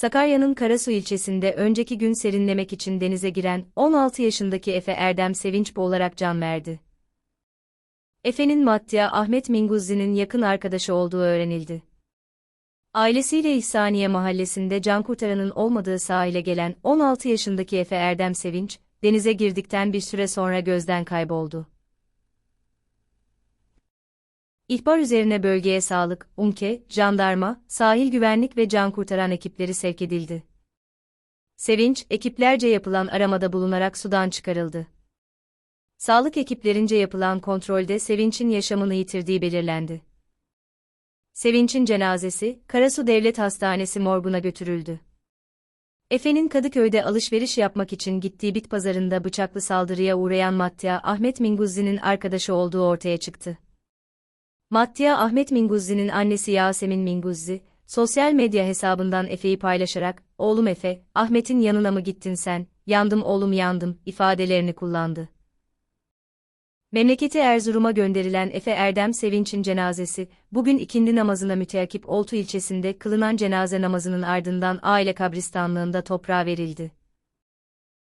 Sakarya'nın Karasu ilçesinde önceki gün serinlemek için denize giren 16 yaşındaki Efe Erdem Sevinç olarak can verdi. Efe'nin Mattia Ahmet Minguzzi'nin yakın arkadaşı olduğu öğrenildi. Ailesiyle İhsaniye mahallesinde can kurtaranın olmadığı sahile gelen 16 yaşındaki Efe Erdem Sevinç, denize girdikten bir süre sonra gözden kayboldu. İhbar üzerine bölgeye sağlık, UMKE, jandarma, sahil güvenlik ve can kurtaran ekipleri sevk edildi. Sevinç, ekiplerce yapılan aramada bulunarak sudan çıkarıldı. Sağlık ekiplerince yapılan kontrolde Sevinç'in yaşamını yitirdiği belirlendi. Sevinç'in cenazesi, Karasu Devlet Hastanesi morguna götürüldü. Efe'nin Kadıköy'de alışveriş yapmak için gittiği bit pazarında bıçaklı saldırıya uğrayan Mattia Ahmet Minguzzi'nin arkadaşı olduğu ortaya çıktı. Mattia Ahmet Minguzzi'nin annesi Yasemin Minguzzi, sosyal medya hesabından Efe'yi paylaşarak, oğlum Efe, Ahmet'in yanına mı gittin sen, yandım oğlum yandım, ifadelerini kullandı. Memleketi Erzurum'a gönderilen Efe Erdem Sevinç'in cenazesi, bugün ikindi namazına müteakip Oltu ilçesinde kılınan cenaze namazının ardından aile kabristanlığında toprağa verildi.